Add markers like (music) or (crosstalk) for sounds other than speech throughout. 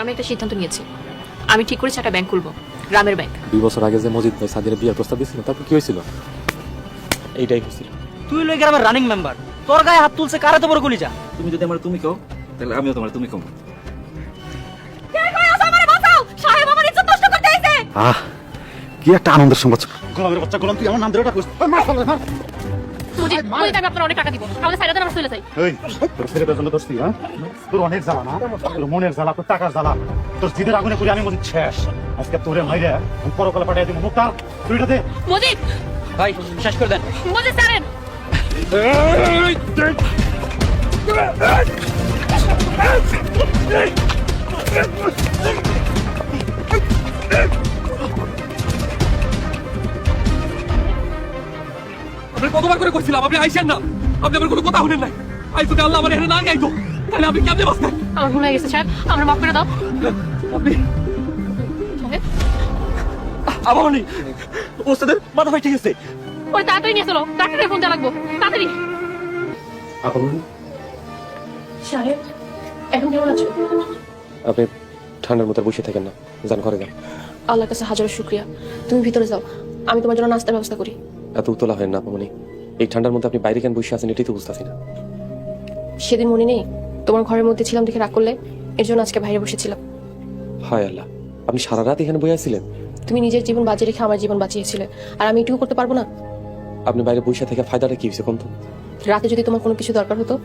আমি একটা সিদ্ধান্ত নিয়েছি। আমি ঠিক করেছি একটা ব্যাংক খুলবো গ্রামের ব্যাংক দুই বছর আগে যে মজিদ ভাই সাদিরা বিয়ের প্রস্তাব দিয়েছিল তারপর কি হয়েছিল? এইটাই হয়েছিল। তুই লই গ্রামের রানিং মেম্বার তোর গায়ে হাত তুলছে কারে তো বড় গুলি যা তুমি যদি আমার তুমি কও তাহলে আমিও তোমার তুমি কম আহ কি একটা আনন্দের সংবাদ। গোলামের বাচ্চা গোলাম তুই আমার নাম ধরে ডাকিস ওই মার ফেলে, মার। আমি আপনার অনেক টাকা দিব আমাদের সাইডে আমরা চলে যাই এই তোর ছেলেটার জন্য দোষ তুই, হ্যাঁ তোর অনেক জ্বালা না তোর মনের জ্বালা তোর টাকার জ্বালা তোর জিদের আগুনে পুরে আমি শেষ আজকে তোরে মাইরে আমি পরকালে পাঠিয়ে দিব মুক্তার তুইটা দে মুজিব ভাই শেষ করে দেন মুজিব ছাড়েন আপনি কতবার করে কইছিলাম আপনি আইসেন না। আপনি আমার কোনো কথা শুনেন নাই। আই যদি আল্লাহ আমার এখানে না গাইতো তাহলে আপনি কেমনে বাঁচতেন আমার ভুল হয়ে গেছে সাহেব আমরা মাফ করে দাও। আপনি আমার নেই ওস্তাদের মাথা ফাইটে গেছে। ওই তাড়াতাড়ি নিয়ে চলো ডাক্তারের ফোন লাগবো। তাড়াতাড়ি। সাহেব এখন কেমন আছো? আপনি ঠান্ডার মতো বসে থাকেন না। যান ঘরে যান। আল্লাহর কাছে হাজারো শুক্রিয়া। তুমি ভিতরে যাও। আমি তোমার জন্য নাস্তার ব্যবস্থা করি। এত উতলা হয় না আপনি। এই ঠান্ডার মধ্যে আপনি বাইরে কেন বসে আছেন এটাই তো বুঝতেছি না। সেদিন মনে নেই তোমার ঘরের মধ্যে ছিলাম দেখে রাগ করলে? এর জন্য আজকে বাইরে বসেছিলাম। হায় আল্লাহ আপনি সারা রাত এখানে বসে আছিলেন? তুমি নিজের জীবন বাঁচিয়ে রেখে আমার জীবন বাঁচিয়েছিলে। আর আমি এটুকু করতে পারব না? আপনি বাইরে বসে থেকে ফায়দাটা কি হয়েছে কোন তো? রাতে যদি তোমার কোনো কিছু দরকার হতো?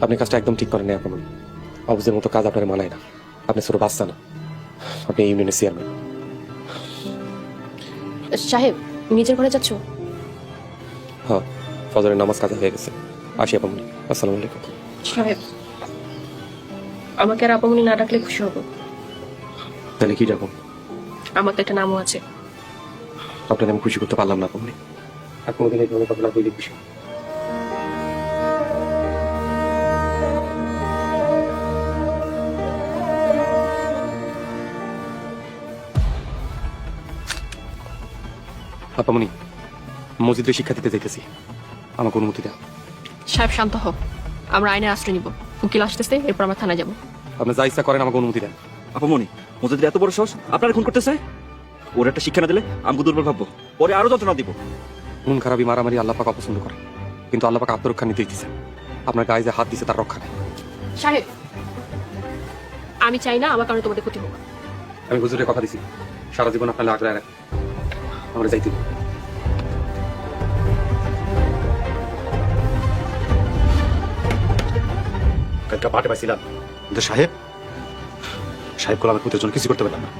আপনি কাজটা একদম ঠিক করেন আপনি অবুজের মতো কাজ আপনার মানায় না। আপনি ছোট বাচ্চা না। আপনি ইউনিয়নের চেয়ারম্যান সাহেব নিজের ঘরে যাচ্ছ? হ্যাঁ ফজরের নামাজ কাজা হয়ে গেছে। আসি আপনি আসসালামু আলাইকুম। সাহেব আমাকে আর আপামনি না ডাকলে খুশি হব। তাহলে কি যাব আমার তো একটা নামও আছে। আপনাকে আমি খুশি করতে পারলাম না আপনি আর কোনোদিন এই ধরনের কথা না বললে খুশি। আপামনি মসজিদে শিক্ষা দিতে যাইতেছি আমাকে অনুমতি দেওয়া সাহেব শান্ত হও। আমরা আইনের আশ্রয় নিব। উকিল আসতেছে এরপর আমরা থানায় যাব। আপনি যা ইচ্ছা করেন আমাকে অনুমতি দেন। আপামনি মজাদের এত বড় সাহস আপনারা খুন করতেছে? ওর একটা শিক্ষা না দিলে আমাকে দুর্বল ভাববো। পরে আরও যন্ত্রণা দিব। নুন খারাপি মারামারি আল্লাহ পাক অপছন্দ করে। কিন্তু আল্লাহ পাক আত্মরক্ষা নিতে দিতেছে আপনার গায়ে যে হাত দিছে তার রক্ষা নেই। সাহেব আমি চাই না আমার কারণে তোমাদের ক্ষতি হোক। আমি হুজুরের কথা দিছি। সারা জীবন আপনার আগ্রহ রাখ আমরা যাইতে কালকে পাটে পাইছিলাম কিন্তু সাহেব। সাহেব গোলামের পুতের জন্য কিছু করতে পারলাম না।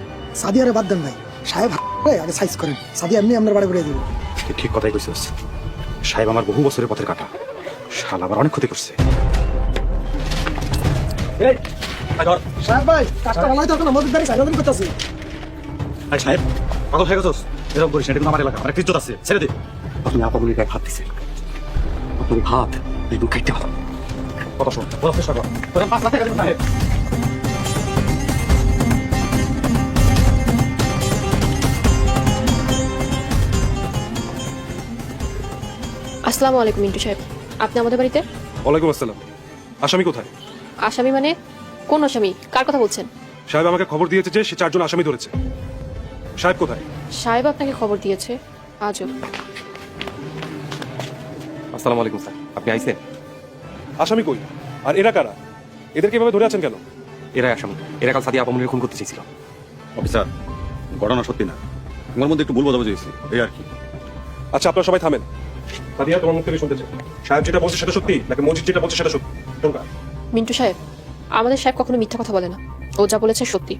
সাদিয়ারে বাদ দেন ভাই। সাহেব আগে সাইজ করেন। সাদিয়া এমনি আপনার বাড়ি দেবো। ঠিক কথাই কইছিস। সাহেব আমার বহু বছরের পথের কাটা। শাল আমার অনেক ক্ষতি করছে। সাহেব ভাই কাজটা ভালো হয়তো এখন আমাদের দাঁড়িয়ে সাইড করতেছি। আরে সাহেব পাগল হয়ে গেছস? এরকম করিস এটা কিন্তু আমার এলাকা আমার একটা ইজ্জত আছে। ছেড়ে দে। আপনি আপামনির গায়ে হাত দিছেন। আপনার হাত একদম কাটতে হবে কথা শোন বলার চেষ্টা কর তোর পাঁচ লাখ টাকা দেবো আসসালামু আলাইকুম মিন্টু সাহেব। আপনি আমাদের বাড়িতে? ওয়ালাইকুম আসসালাম। আসামি কোথায়? আসামি মানে কোন আসামি? কার কথা বলছেন? সাহেব আমাকে খবর দিয়েছে যে সে চারজন আসামি ধরেছে। সাহেব কোথায়? সাহেব আপনাকে খবর দিয়েছে। আজও। আসসালামু আলাইকুম স্যার। আপনি আইছেন আসামি কই? আর এরা কারা? এদেরকে এভাবে ধরে আছেন কেন? এরাই আসামি। এরা কাল সাদিয়া আপামনির খুন করতে চেয়েছিল। অফিসার ঘটনা সত্যি না। আমার মধ্যে একটু ভুল বোঝাবুঝি হয়েছে। এই আর কি? আচ্ছা আপনারা সবাই থামেন। সাদিয়া তোমার মুখ থেকে শুনতে চাই। সাহেব যেটা বলছে সেটা সত্যি নাকি মসজিদ যেটা বলছে সেটা সত্যি? কোনটা মিন্টু সাহেব আমাদের সাহেব কখনো মিথ্যা কথা বলে না। ও যা বলেছে সত্যি।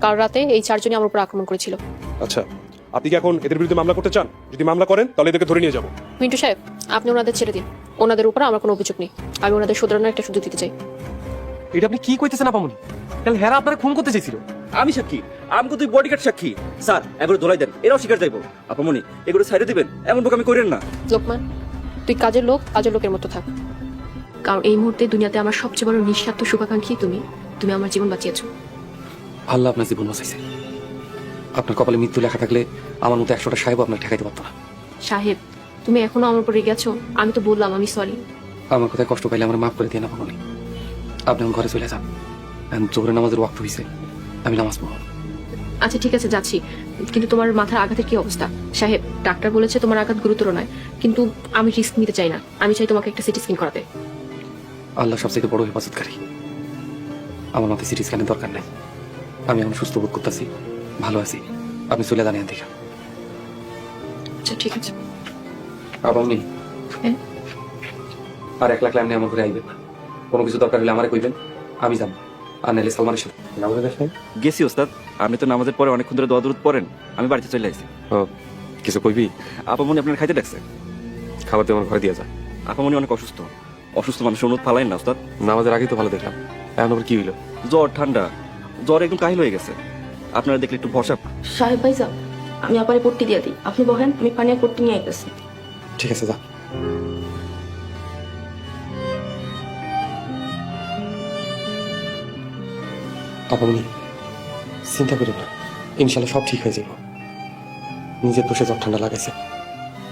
কাল রাতে এই চারজনই আমার উপর আক্রমণ করেছিল। আচ্ছা। আপনি কি এখন এদের বিরুদ্ধে মামলা করতে চান? যদি মামলা করেন তাহলে এদেরকে ধরে নিয়ে যাব। মিন্টু সাহেব আপনি ওনাদের ছেড়ে দিন। ওনাদের উপর আমার কোনো অভিযোগ নেই। আমি ওনাদের শুধরানোর একটা সুযোগ দিতে চাই। এটা আপনি কি কইতেছেন আপামনি? তাহলে হেরা আপনারা খুন করতে চেয়েছিল আমি সাক্ষী। আমাকে তুই বডিগার্ড সাক্ষী। স্যার এগুলো দোলাই দেন। এরাও শিকার যাইবো। আপামনি এগুলো সাইডে দিবেন। এমন বোক আমি করেন না। লোকমান তুই কাজের লোক কাজের লোকের মতো থাক। কারণ এই মুহূর্তে দুনিয়াতে আমার সবচেয়ে বড় নিঃস্বার্থ শুভাকাঙ্ক্ষী তুমি। তুমি আমার জীবন বাঁচিয়েছো। আল্লাহ আপনার জীবন বাঁচাইছে। আপনার কপালে মৃত্যু লেখা থাকলে আমার মতো একশোটা সাহেব আপনার ঠেকাইতে পারতো না। সাহেব তুমি এখনও আমার উপর রেগে আছো আমি তো বললাম আমি সরি আমার কথায় কষ্ট পাইলে আমার মাফ করে দিয়ে না আপামনি আপনি আমার ঘরে চলে যান। এখন জোরে নামাজের ওয়াক্ত হয়েছে আমি নামাজ পড়ব। আচ্ছা ঠিক আছে যাচ্ছি। কিন্তু তোমার মাথার আঘাতের কি অবস্থা? সাহেব ডাক্তার বলেছে তোমার আঘাত গুরুতর নয়। কিন্তু আমি রিস্ক নিতে চাই না। আমি চাই তোমাকে একটা সিটি স্ক্যান করাতে। আল্লাহ সবচেয়ে বড় হেফাজতকারী। আমার মাথায় সিটি স্ক্যানের দরকার নেই। আমি এখন সুস্থ বোধ করতেছি। ভালো আছি। আপনি চলে জানিয়ে দেখা আচ্ছা ঠিক আছে। আপনি হ্যাঁ? আর এক লাখ লাইনে আমার ঘরে আইবেন কোনো কিছু দরকার হলে আমারে কইবেন আমি যাব। আর নাহলে সালমানের সাথে। নামাজে যাস গেছি ওস্তাদ। আপনি তো নামাজের পরে অনেকক্ষণ ধরে দোয়া দূর পড়েন। আমি বাড়িতে চলে আসছি ও কিছু কইবি? আপামনি আপনার খাইতে ডাকছে। খাবার দিয়ে আমার ঘরে দিয়ে যা। আপামনি অনেক অসুস্থ। অসুস্থ মানুষের অনুরোধ ফালাইন না ওস্তাদ। নামাজের আগেই তো ভালো দেখলাম এখন আবার কি হইল? জ্বর ঠান্ডা। জ্বর একদম কাহিল হয়ে গেছে। আপনারা দেখলে একটু ভরসা সাহেব ভাই সাহেব আমি আপারে পট্টি দিয়ে দিই। আপনি বহেন আমি পানি আর পট্টি নিয়ে আইতেছি। ঠিক আছে যা। আপনি চিন্তা করেন না। ইনশাল্লাহ সব ঠিক হয়ে যাব নিজের দোষে জ্বর ঠান্ডা লাগাইছে।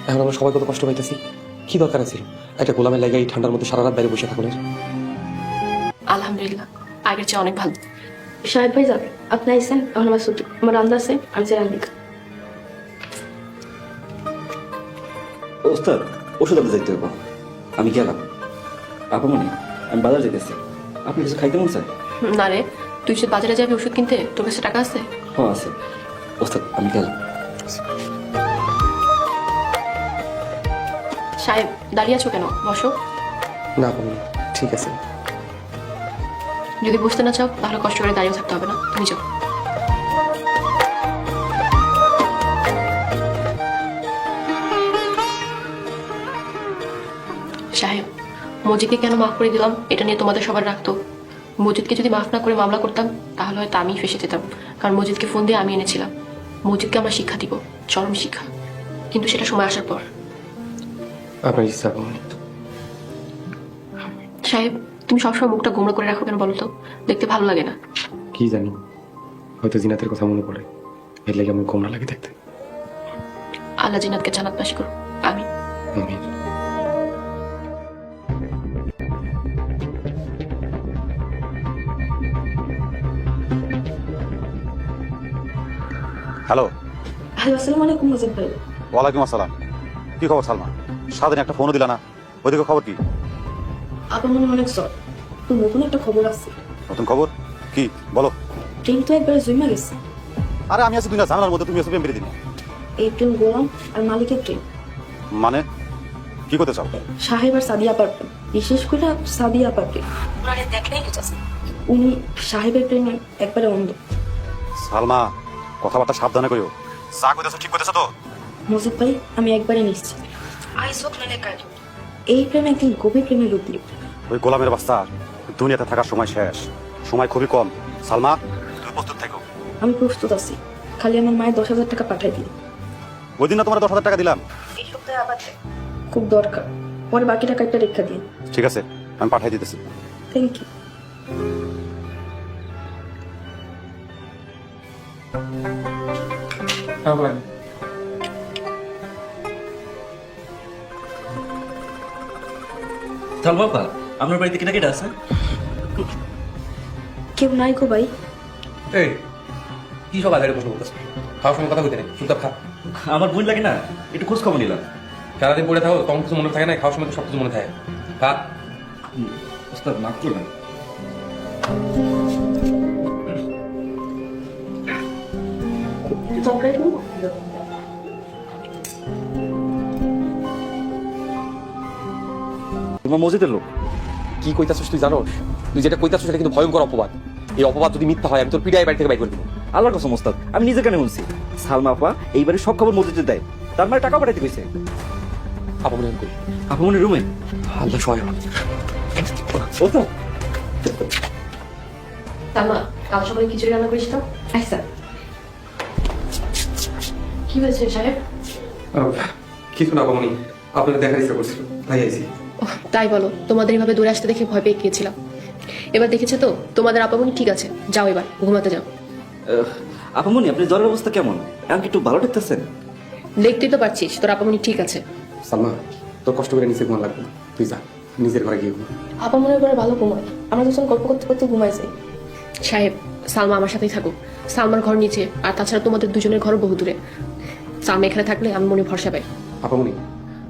এখন আমরা সবাই কত কষ্ট পাইতেছি। কি দরকার আছে একটা গোলামের লাগাই এই ঠান্ডার মধ্যে সারা রাত বাইরে বসে থাকুন আলহামদুলিল্লাহ। আগের চেয়ে অনেক ভালো। সাহেব ভাই যাবে। আপনি আইসেন এখন আমার ছুটি আমার রান্না আছে আমি যাই রান্না ওস্তাদ ওষুধ আনতে যাইতে হবে আমি গেলাম। আপামনি আমি বাজার যেতেছি আপনি কিছু খাইতে মন চায়? না রে তুই যে বাজারে যাবি ওষুধ কিনতে তোর কাছে টাকা আছে? হ্যাঁ আছে। ওস্তাদ আমি গেলাম। সাহেব দাঁড়িয়ে আছো কেন? বসো। না আপনি ঠিক আছে। যদি বসতে না চাও তাহলে কষ্ট করে দাঁড়িয়ে থাকতে হবে না। তুমি যাও। সাহেব মজিদকে কেন মাফ করে দিলাম? এটা নিয়ে তোমাদের সবার রাখতো মজিদকে যদি মাফ না করে মামলা করতাম তাহলে হয়তো আমি ফেসে যেতাম। কারণ মজিদকে ফোন দিয়ে আমি এনেছিলাম। মজিদকে আমরা শিক্ষা দিব চরম শিক্ষা। কিন্তু সেটা সময় আসার পর। সাহেব তুমি সবসময় মুখটা গোমড়া করে রাখো কেন বলো তো? দেখতে ভালো লাগে না। কি জানি হয়তো জিনাতের কথা মনে পড়ে। এর লাগে আমার কমরা লাগে দেখতে। আল্লাহ জিনাতকে জানাত পাশ করো আমি আমি হ্যালো। হ্যালো আসসালামু আলাইকুম মজিদ ভাই। ওয়ালাইকুম আসসালাম। কি খবর সালমা? সারাদিন একটা ফোনও দিলা না। ওইদিকে খবর কি? আপনার মনে অনেক জ্বর তো নতুন একটা খবর আছে। নতুন খবর কি? বলো। ট্রেন তো একবারে জমা গেছে আরে আমি আছি দুনিয়া ঝামেলার মধ্যে তুমি এসে মেরে দিন। এই ট্রেন গোলাম আর মালিকের ট্রেন মানে? কি করতে চাও? সাহেব আর সাদিয়া পারবেন বিশেষ করে সাদিয়া পারবেন ওনারে দেখলেই বুঝাচ্ছে উনি সাহেবের প্রেমে একবারে অন্ধ। সালমা কথাবার্তা সাবধানে কইও। যা কইতেছো ঠিক কইতেছো তো। মজিদ ভাই আমি একবারে নিশ্চিত। আইস হোক কাজ এই প্রেম একদিন গভীর প্রেমে রূপ নিব ওই গোলামের বাস্তা দুনিয়াতে থাকার সময় শেষ। সময় খুবই কম। সালমা তুমি প্রস্তুত থাকো। আমি প্রস্তুত আছি। খালি আমার মায়ের দশ হাজার টাকা পাঠাই দিই ওই দিন না তোমার দশ হাজার টাকা দিলাম? এই সপ্তাহে আবার খুব দরকার। পরে বাকি টাকা একটা রেখা দিন। ঠিক আছে আমি পাঠিয়ে দিতেছি। থ্যাংক ইউ চল বাবা আপনার বাড়িতে কিনা কেটে আছে? কেউ নাই গো ভাই। এই কি সব আগে প্রশ্ন করতেছ খাওয়ার সময় কথা বলতে নেই চুপচাপ খা। আমার বোন লাগে না? একটু খোঁজ খবর নিলাম। সারাদিন পড়ে থাকো তখন কিছু মনে থাকে না খাওয়ার সময় তো সব কিছু মনে থাকে। খা। ওস্তাদ মাফ করবেন। তোমার মসজিদের লোক? কি কইতাছিস তুই জানোস? তুই যেটা কইতাছিস সেটা কিন্তু ভয়ঙ্কর অপবাদ। এই অপবাদ যদি মিথ্যা হয় আমি তোর পিড়াই বাড়ি থেকে বাইর করে দেবো। আল্লাহর কসম ওস্তাদ আমি নিজের কানে শুনছি সালমা আপা এইবারে সব খবর মসজিদে দেয়। তার মানে টাকা পাঠাইতে কইছে। আপনি কই আপা মনে রুমে? আল্লাহ সহায় হোক। ওস্তাদ! তামা কাল সকালে খিচুড়ি রান্না করিস তো? আচ্ছা কি হয়েছে সাহেব? কিছু না কমনি আপনাকে দেখার ইচ্ছা করছিল তাই আইছি। ওহ, তাই বলো তোমাদের এভাবে দূরে আসতে দেখে ভয় পেয়ে গিয়েছিলাম। এবার দেখেছে তো তোমাদের আপামনি ঠিক আছে। যাও এবার ঘুমাতে যাও। আপামনি আপনি জ্বরের অবস্থা কেমন? এখন কি একটু ভালো দেখতেছেন? দেখতেই তো পারছিস তোর আপামনি ঠিক আছে। সালমা তোর কষ্ট করে নিচে ঘুমা লাগবে তুই যা নিজের ঘরে গিয়ে ঘুমা। আপা মনে করে ভালো ঘুমায়। আমরা দুজন গল্প করতে করতে ঘুমাই যাই। সাহেব সালমা আমার সাথেই থাকুক। সালমার ঘর নিচে আর তাছাড়া তোমাদের দুজনের ঘর বহু দূরে। সালমা এখানে থাকলে আমি মনে ভরসা পাই। আপামনি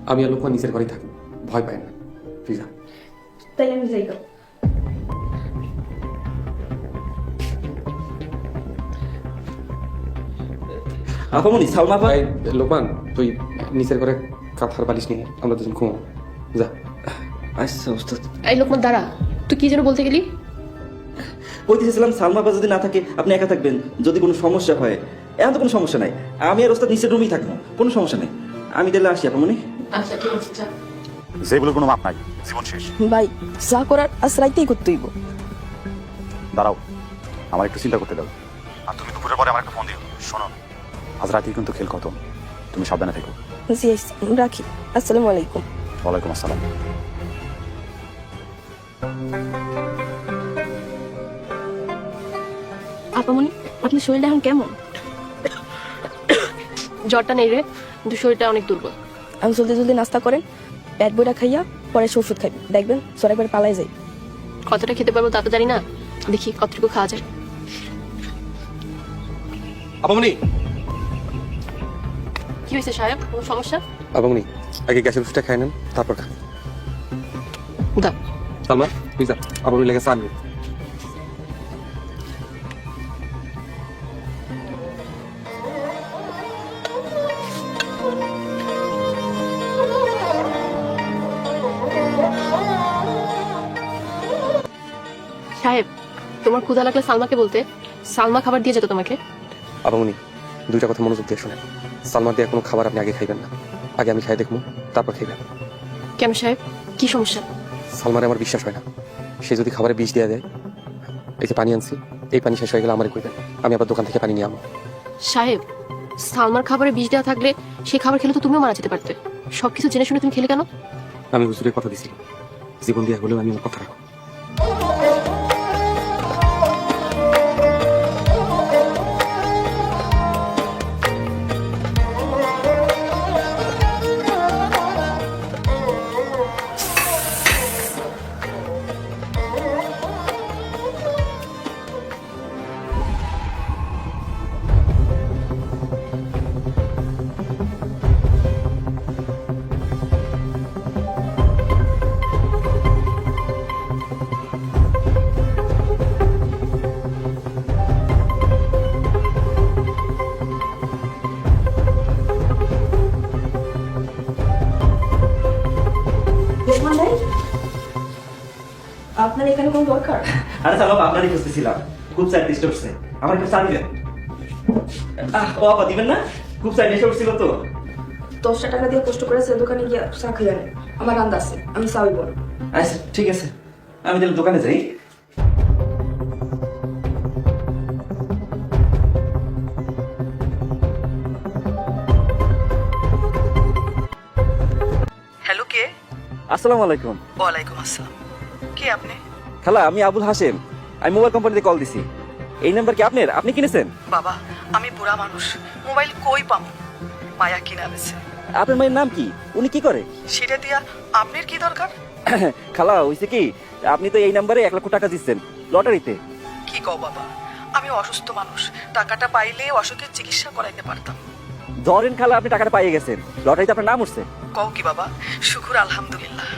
আমি আর নিজের ঘরেই থাকি। ভয় পাই না। তুই যা তাই আমি যাই। আপামনি সালমা আপা এই, লোকমান তুই নিচের ঘরে কাঁথার বালিশ নিয়ে আমরা দুজন ঘুমাবো যা আচ্ছা ওস্তাদ এই লোকমান দাঁড়া তুই কি যেন বলতে গেলি বলতেছিলাম সালমা আপা যদি না থাকে আপনি একা থাকবেন যদি কোনো সমস্যা হয় এখন তো কোনো সমস্যা নাই। আমি আর ওস্তাদ নিচের রুমেই থাকব। কোনো সমস্যা নেই। আমি তাহলে আসি আপামনি আচ্ছা ঠিক আছে যেগুলোর কোনো মাপ নাই। জীবন শেষ। ভাই যা করার আজ রাইতেই করতে হইব। দাঁড়াও আমার একটু চিন্তা করতে দাও। আর তুমি দুপুরের পরে আমার একটা ফোন দিও। শোনো আজ রাতেই কিন্তু খেল খতম। তুমি সাবধানে থেকো। জি রাখি। আসসালামু আলাইকুম। ওয়ালাইকুম আসসালাম। আপামনি আপনার শরীরটা এখন কেমন? জ্বরটা নেই রে কিন্তু শরীরটা অনেক দুর্বল। আমি জলদি জলদি নাস্তা করেন। পেট বইটা খাইয়া পরে সে ওষুধ খাইবি। দেখবেন সর একবার পালাই যাই কতটা খেতে পারব তা তো জানি না। দেখি কতটুকু খাওয়া যায়। আপামনি। কি হয়েছে সাহেব? কোনো সমস্যা? আপামনি আগে গ্যাসের ওষুধটা খাই নেন তারপর খা দা সালমা তুই যা। আপামনি লেগে চা ক্ষুধা লাগলে সালমাকে বলতে সালমা খাবার দিয়ে যেত তোমাকে। আপামনি দুইটা কথা মনোযোগ দিয়ে শোনেন। সালমার দিয়ে কোনো খাবার আপনি আগে খাইবেন না। আগে আমি খাই দেখব তারপর খাইবেন কেন সাহেব? কি সমস্যা? সালমারে আমার বিশ্বাস হয় না। সে যদি খাবারে বিষ দিয়ে দেয় এই যে পানি আনছি এই পানি শেষ হয়ে গেলে আমারে কইবেন আমি আবার দোকান থেকে পানি নিয়ে আমো সাহেব সালমার খাবারে বিষ দেওয়া থাকলে সেই খাবার খেলে তো তুমিও মারা যেতে পারতে। সবকিছু জেনে শুনে তুমি খেলে কেন? আমি হুজুরের কথা দিছি। জীবন দিয়ে হলেও আমি আমার কথা রাখো এখানে কোনো দরকার? আরে আপনারই খুঁজতেছিলাম। খুব সাইড ডিস্টার্ব হচ্ছে। আমার একটু চা দিবেন আহ ও আপা দিবেন না? খুব সাইড ডিস্টার্ব ছিল তো। দশটা টাকা দিয়ে কষ্ট করে সে দোকানে গিয়ে চা আনে আমার রান্না আছে আমি চাই বল আচ্ছা ঠিক আছে। আমি তাহলে দোকানে যাই। হ্যালো কে? আসসালামু আলাইকুম। ওয়ালাইকুম আসসালাম। কে আপনি? খালা আমি আবুল হাসেম আমি মোবাইল কোম্পানিতে কল দিছি। এই নাম্বার কি আপনার? আপনি কিনেছেন? বাবা আমি বুড়া মানুষ। মোবাইল কই পামু? মায়া কিনা বেছে। আপনার মায়ের নাম কি? উনি কি করে? সেটা দিয়া আপনার কি দরকার? (coughs) খালা হইছে কি আপনি তো এই নাম্বারে এক লক্ষ টাকা দিচ্ছেন লটারিতে। কি কও বাবা? আমি অসুস্থ মানুষ। টাকাটা পাইলে অসুখের চিকিৎসা করাইতে পারতাম। ধরেন খালা আপনি টাকাটা পাইয়ে গেছেন লটারিতে আপনার নাম উঠছে। কও কি বাবা? শুকুর আলহামদুলিল্লাহ।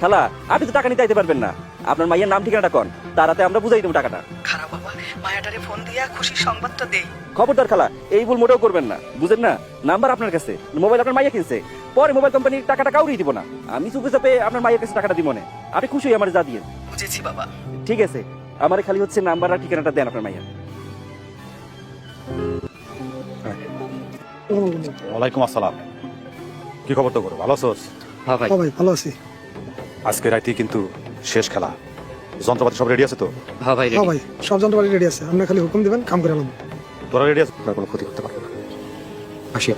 খালা আপনি তো টাকা নিতে আইতে পারবেন না। আপনার মাইয়ের নাম ঠিকানাটা কন? তারাতে আমরা বুঝাই দেবো টাকাটা। খারাপ বাবা মায়াটারে ফোন দিয়া খুশির সংবাদটা দেই। খবরদার খালা এই ভুল মোটেও করবেন না। বুঝেন না? নাম্বার আপনার কাছে। মোবাইল আপনার মাইয়া কিনছে। পরে মোবাইল কোম্পানির টাকাটা কাউরিই দিব না। আমি চুপে চাপে আপনার মাইয়ের কাছে টাকাটা দিব না আপনি খুশি হয়ে আমার যা দিয়ে। বুঝেছি বাবা। ঠিক আছে। আমার খালি হচ্ছে নাম্বার আর ঠিকানাটা দেন আপনার মাইয়া। ওয়ালাইকুম আসসালাম। কি খবর তো করো ভালো আছোস? হ্যাঁ ভাই ভালো আছি। আজকে রাতে কিন্তু শেষ খেলা। যন্ত্রপাতি সব রেডি আছে তো? হ্যাঁ ভাই ও ভাই সব যন্ত্রপাতি রেডি আছে। আপনি খালি হুকুম দিবেন কাম করে আলাম তোরা রেডি আছে? আপনার কোনো ক্ষতি করতে পারব না। আসি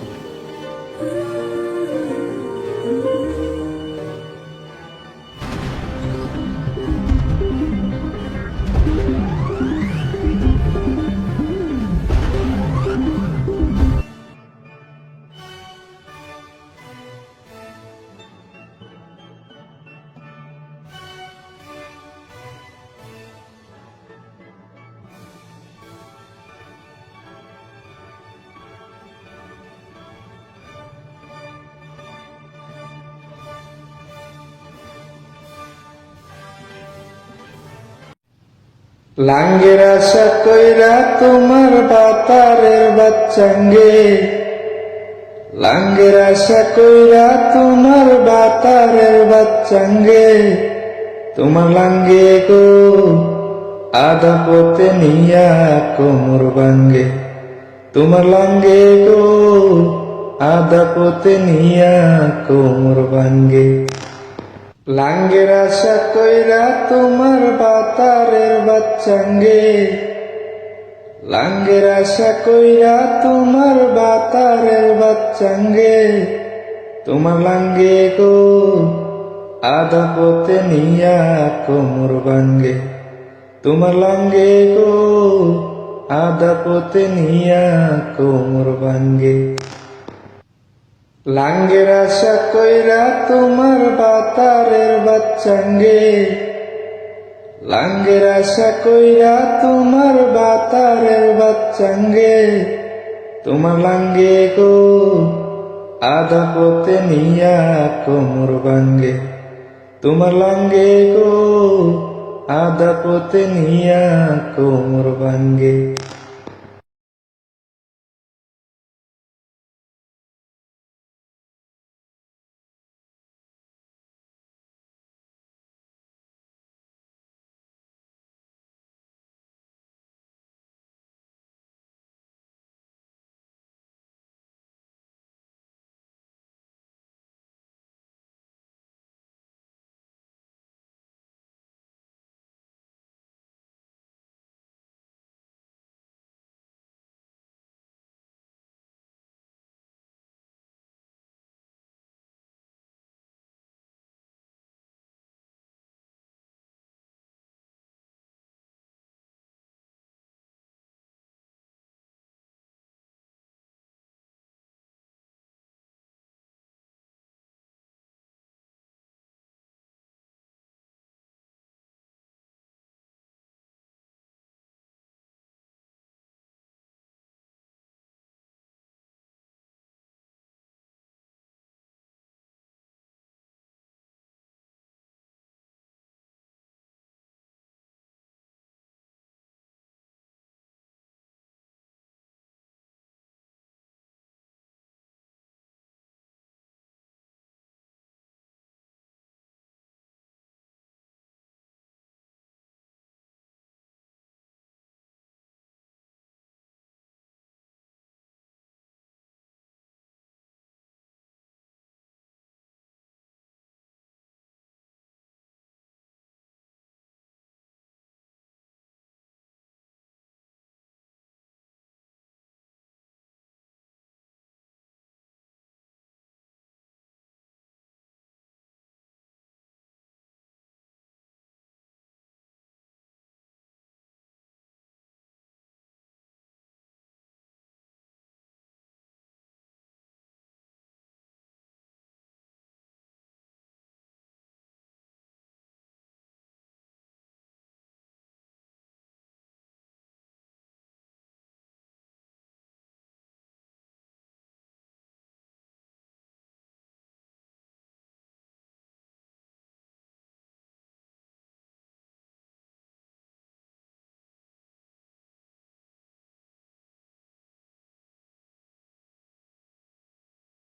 লাঙ্গের আশা কইরা তোমার বাতারের বাচ্চাঙ্গে। লাঙ্গের আশা কইরা তোমার বাতারের বাচ্চাঙ্গে। তোমার লাঙ্গে গো আদা পথে নিয়া কোমর বাঙ্গে তোমার লাঙ্গে গো আদা পথে নিয়া কোমর বাঙ্গে লাঙ্গের আশা কইরা তোমার বাতারের বাচ্চাঙ্গে। লাঙ্গের আশা কইরা তোমার বাতারের বাচ্চাঙ্গে। তোমার লাঙ্গে গো আদা পথে নিয়া কোমর বাঙ্গে তোমার লাঙ্গে গো আদা পথে নিয়া কোমর বাঙ্গে লাঙ্গের আশা কইরা তোমার বাতারের বাচ্চাঙ্গে। লাঙ্গের আশা কইরা তোমার বাতারের বাচ্চাঙ্গে। তোমার লাঙ্গে গো আদা পথে নিয়া কোমর বাঙ্গে তোমার লাঙ্গে গো আদা পথে নিয়া কোমর বাঙ্গে